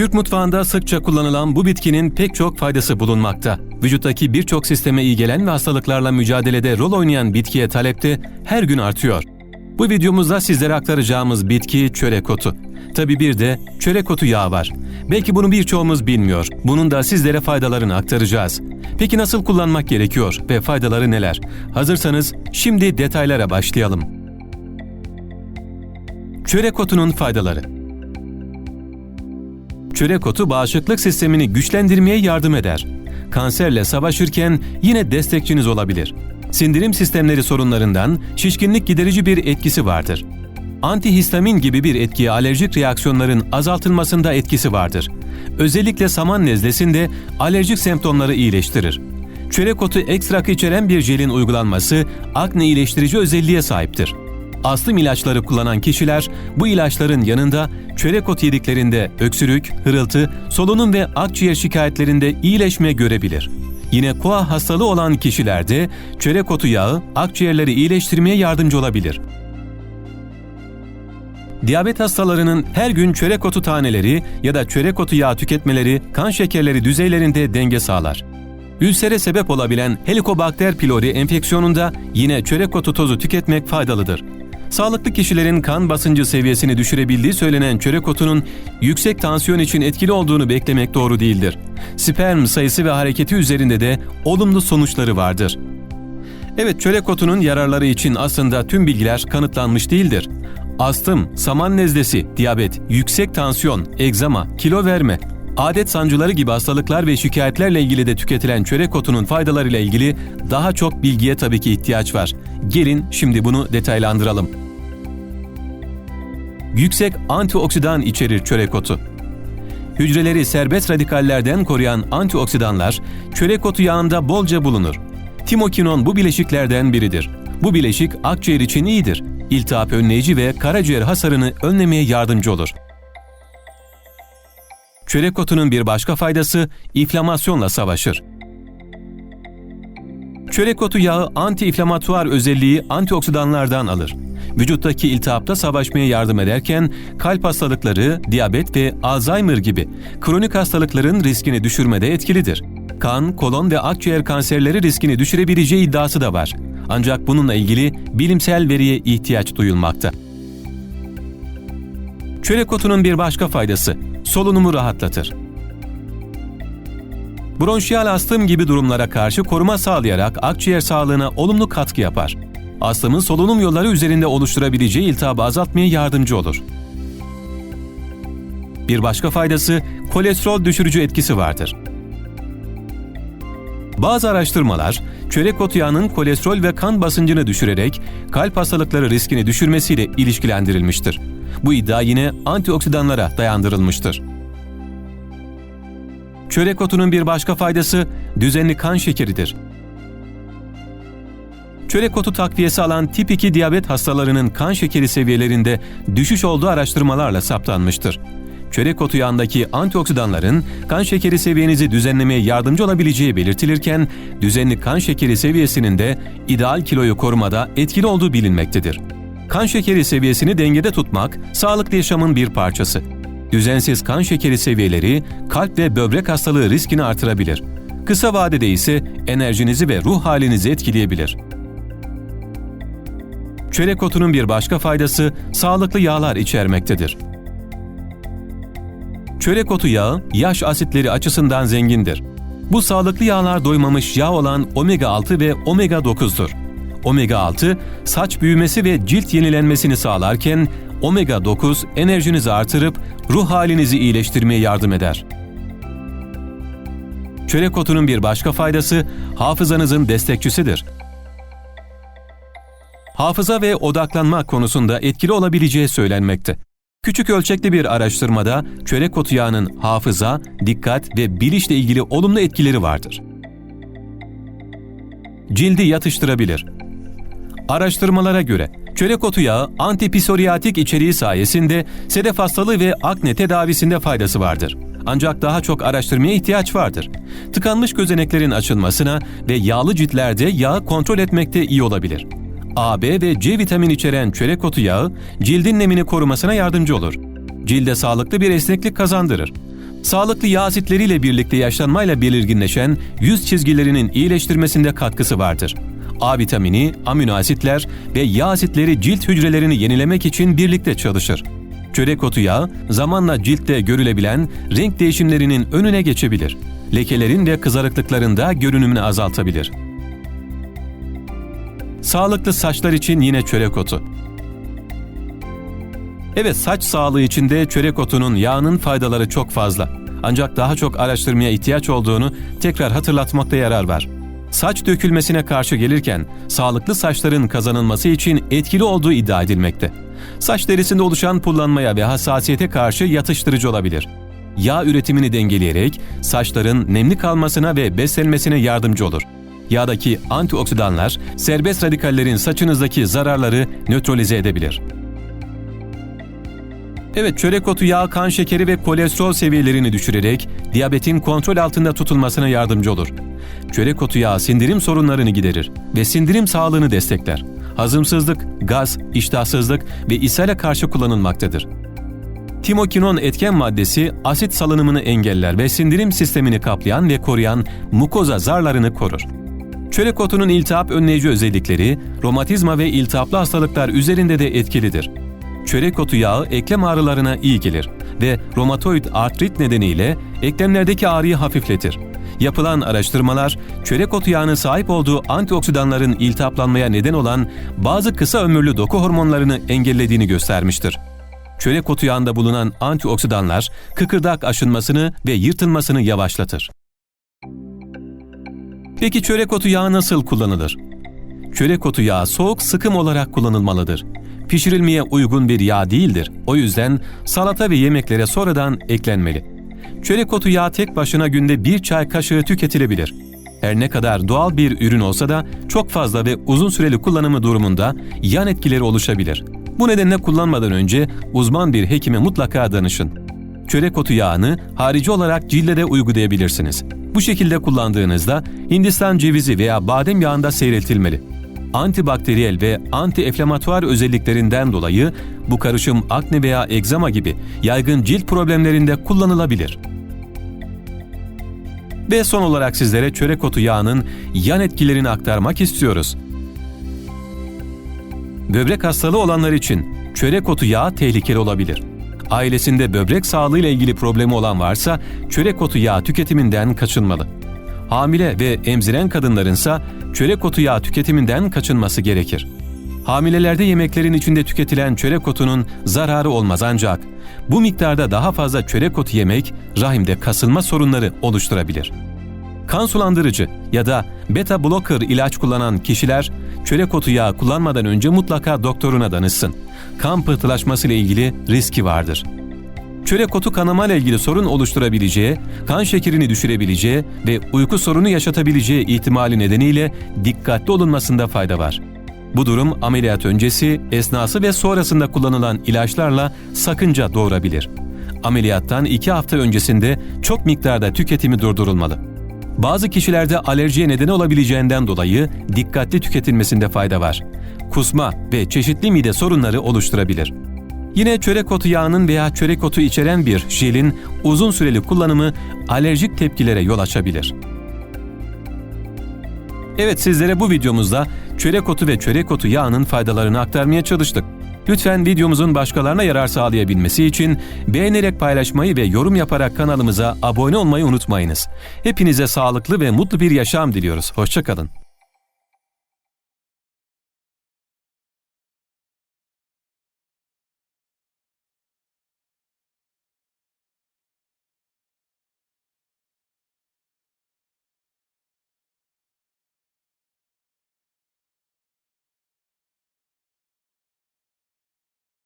Türk mutfağında sıkça kullanılan bu bitkinin pek çok faydası bulunmakta. Vücuttaki birçok sisteme iyi gelen ve hastalıklarla mücadelede rol oynayan bitkiye talepte her gün artıyor. Bu videomuzda sizlere aktaracağımız bitki çörek otu. Tabi bir de çörek otu yağı var. Belki bunu birçoğumuz bilmiyor. Bunun da sizlere faydalarını aktaracağız. Peki nasıl kullanmak gerekiyor ve faydaları neler? Hazırsanız şimdi detaylara başlayalım. Çörek otunun faydaları Çörek otu bağışıklık sistemini güçlendirmeye yardım eder. Kanserle savaşırken yine destekçiniz olabilir. Sindirim sistemleri sorunlarından şişkinlik giderici bir etkisi vardır. Antihistamin gibi bir etkiye alerjik reaksiyonların azaltılmasında etkisi vardır. Özellikle saman nezlesinde alerjik semptomları iyileştirir. Çörek otu ekstrakı içeren bir jelin uygulanması akne iyileştirici özelliğe sahiptir. Astım ilaçları kullanan kişiler bu ilaçların yanında çörek otu yediklerinde öksürük, hırıltı, solunum ve akciğer şikayetlerinde iyileşme görebilir. Yine koa hastalığı olan kişilerde çörek otu yağı akciğerleri iyileştirmeye yardımcı olabilir. Diyabet hastalarının her gün çörek otu taneleri ya da çörek otu yağı tüketmeleri kan şekerleri düzeylerinde denge sağlar. Ülsere sebep olabilen Helicobacter pylori enfeksiyonunda yine çörek otu tozu tüketmek faydalıdır. Sağlıklı kişilerin kan basıncı seviyesini düşürebildiği söylenen çörek otunun yüksek tansiyon için etkili olduğunu beklemek doğru değildir. Sperm sayısı ve hareketi üzerinde de olumlu sonuçları vardır. Evet çörek otunun yararları için aslında tüm bilgiler kanıtlanmış değildir. Astım, saman nezlesi, diyabet, yüksek tansiyon, egzama, kilo verme, adet sancıları gibi hastalıklar ve şikayetlerle ilgili de tüketilen çörek otunun faydalarıyla ilgili daha çok bilgiye tabii ki ihtiyaç var. Gelin şimdi bunu detaylandıralım. Yüksek antioksidan içerir çörek otu. Hücreleri serbest radikallerden koruyan antioksidanlar çörek otu yağında bolca bulunur. Timokinon bu bileşiklerden biridir. Bu bileşik akciğer için iyidir. İltihap önleyici ve karaciğer hasarını önlemeye yardımcı olur. Çörek otunun bir başka faydası inflamasyonla savaşır. Çörek otu yağı anti-inflamatuar özelliği antioksidanlardan alır. Vücuttaki iltihapta savaşmaya yardım ederken kalp hastalıkları, diyabet ve Alzheimer gibi kronik hastalıkların riskini düşürmede etkilidir. Kan, kolon ve akciğer kanserleri riskini düşürebileceği iddiası da var. Ancak bununla ilgili bilimsel veriye ihtiyaç duyulmakta. Çörek otunun bir başka faydası, solunumu rahatlatır. Bronşiyal astım gibi durumlara karşı koruma sağlayarak akciğer sağlığına olumlu katkı yapar. Astımın solunum yolları üzerinde oluşturabileceği iltihabı azaltmaya yardımcı olur. Bir başka faydası kolesterol düşürücü etkisi vardır. Bazı araştırmalar, çörek otu yağının kolesterol ve kan basıncını düşürerek kalp hastalıkları riskini düşürmesiyle ilişkilendirilmiştir. Bu iddia yine antioksidanlara dayandırılmıştır. Çörek otunun bir başka faydası düzenli kan şekeridir. Çörek otu takviyesi alan tip 2 diyabet hastalarının kan şekeri seviyelerinde düşüş olduğu araştırmalarla saptanmıştır. Çörek otu yağındaki antioksidanların kan şekeri seviyenizi düzenlemeye yardımcı olabileceği belirtilirken, düzenli kan şekeri seviyesinin de ideal kiloyu korumada etkili olduğu bilinmektedir. Kan şekeri seviyesini dengede tutmak, sağlıklı yaşamın bir parçası. Düzensiz kan şekeri seviyeleri kalp ve böbrek hastalığı riskini artırabilir. Kısa vadede ise enerjinizi ve ruh halinizi etkileyebilir. Çörek otunun bir başka faydası sağlıklı yağlar içermektedir. Çörek otu yağı yaş asitleri açısından zengindir. Bu sağlıklı yağlar doymamış yağ olan omega 6 ve omega 9'dur. Omega 6 saç büyümesi ve cilt yenilenmesini sağlarken omega 9 enerjinizi artırıp ruh halinizi iyileştirmeye yardım eder. Çörek otunun bir başka faydası hafızanızın destekçisidir. Hafıza ve odaklanma konusunda etkili olabileceği söylenmekte. Küçük ölçekli bir araştırmada çörek otu yağının hafıza, dikkat ve bilişle ilgili olumlu etkileri vardır. Cildi yatıştırabilir. Araştırmalara göre çörek otu yağı antipsoriyatik içeriği sayesinde sedef hastalığı ve akne tedavisinde faydası vardır. Ancak daha çok araştırmaya ihtiyaç vardır. Tıkanmış gözeneklerin açılmasına ve yağlı ciltlerde yağı kontrol etmekte iyi olabilir. A, B ve C vitamini içeren çörek otu yağı cildin nemini korumasına yardımcı olur. Cilde sağlıklı bir esneklik kazandırır. Sağlıklı yağ asitleriyle birlikte yaşlanmayla belirginleşen yüz çizgilerinin iyileştirmesinde katkısı vardır. A vitamini, amino asitler ve yağ asitleri cilt hücrelerini yenilemek için birlikte çalışır. Çörek otu yağı zamanla ciltte görülebilen renk değişimlerinin önüne geçebilir. Lekelerin ve kızarıklıkların da görünümünü azaltabilir. Sağlıklı saçlar için yine çörek otu. Evet saç sağlığı için de çörek otunun yağının faydaları çok fazla. Ancak daha çok araştırmaya ihtiyaç olduğunu tekrar hatırlatmakta yarar var. Saç dökülmesine karşı gelirken sağlıklı saçların kazanılması için etkili olduğu iddia edilmekte. Saç derisinde oluşan pullanmaya ve hassasiyete karşı yatıştırıcı olabilir. Yağ üretimini dengeleyerek saçların nemli kalmasına ve beslenmesine yardımcı olur. Yağdaki antioksidanlar serbest radikallerin saçınızdaki zararları nötralize edebilir. Evet, çörek otu yağı kan şekeri ve kolesterol seviyelerini düşürerek diyabetin kontrol altında tutulmasına yardımcı olur. Çörek otu yağı sindirim sorunlarını giderir ve sindirim sağlığını destekler. Hazımsızlık, gaz, iştahsızlık ve ishale karşı kullanılmaktadır. Timokinon etken maddesi asit salınımını engeller ve sindirim sistemini kaplayan ve koruyan mukoza zarlarını korur. Çörek otunun iltihap önleyici özellikleri romatizma ve iltihaplı hastalıklar üzerinde de etkilidir. Çörek otu yağı eklem ağrılarına iyi gelir ve romatoid artrit nedeniyle eklemlerdeki ağrıyı hafifletir. Yapılan araştırmalar, çörek otu yağının sahip olduğu antioksidanların iltihaplanmaya neden olan bazı kısa ömürlü doku hormonlarını engellediğini göstermiştir. Çörek otu yağında bulunan antioksidanlar kıkırdak aşınmasını ve yırtılmasını yavaşlatır. Peki çörek otu yağı nasıl kullanılır? Çörek otu yağı soğuk sıkım olarak kullanılmalıdır. Pişirilmeye uygun bir yağ değildir. O yüzden salata ve yemeklere sonradan eklenmeli. Çörek otu yağı tek başına günde bir çay kaşığı tüketilebilir. Her ne kadar doğal bir ürün olsa da çok fazla ve uzun süreli kullanımı durumunda yan etkileri oluşabilir. Bu nedenle kullanmadan önce uzman bir hekime mutlaka danışın. Çörek otu yağını harici olarak cilde de uygulayabilirsiniz. Bu şekilde kullandığınızda Hindistan cevizi veya badem yağında seyreltilmeli. Antibakteriyel ve anti-enflamatuar özelliklerinden dolayı bu karışım akne veya egzama gibi yaygın cilt problemlerinde kullanılabilir. Ve son olarak sizlere çörek otu yağının yan etkilerini aktarmak istiyoruz. Böbrek hastalığı olanlar için çörek otu yağı tehlikeli olabilir. Ailesinde böbrek sağlığı ile ilgili problemi olan varsa çörek otu yağı tüketiminden kaçınmalı. Hamile ve emziren kadınlarınsa çörek otu yağı tüketiminden kaçınması gerekir. Hamilelerde yemeklerin içinde tüketilen çörek otunun zararı olmaz ancak bu miktarda daha fazla çörek otu yemek rahimde kasılma sorunları oluşturabilir. Kan sulandırıcı ya da beta blocker ilaç kullanan kişiler çörek otu yağı kullanmadan önce mutlaka doktoruna danışsın. Kan pıhtılaşması ile ilgili riski vardır. Çörek otu kanama ile ilgili sorun oluşturabileceği, kan şekerini düşürebileceği ve uyku sorunu yaşatabileceği ihtimali nedeniyle dikkatli olunmasında fayda var. Bu durum ameliyat öncesi, esnası ve sonrasında kullanılan ilaçlarla sakınca doğurabilir. Ameliyattan 2 hafta öncesinde çok miktarda tüketimi durdurulmalı. Bazı kişilerde alerjiye neden olabileceğinden dolayı dikkatli tüketilmesinde fayda var. Kusma ve çeşitli mide sorunları oluşturabilir. Yine çörek otu yağının veya çörek otu içeren bir jelin uzun süreli kullanımı alerjik tepkilere yol açabilir. Evet sizlere bu videomuzda çörek otu ve çörek otu yağının faydalarını aktarmaya çalıştık. Lütfen videomuzun başkalarına yarar sağlayabilmesi için beğenerek paylaşmayı ve yorum yaparak kanalımıza abone olmayı unutmayınız. Hepinize sağlıklı ve mutlu bir yaşam diliyoruz. Hoşçakalın.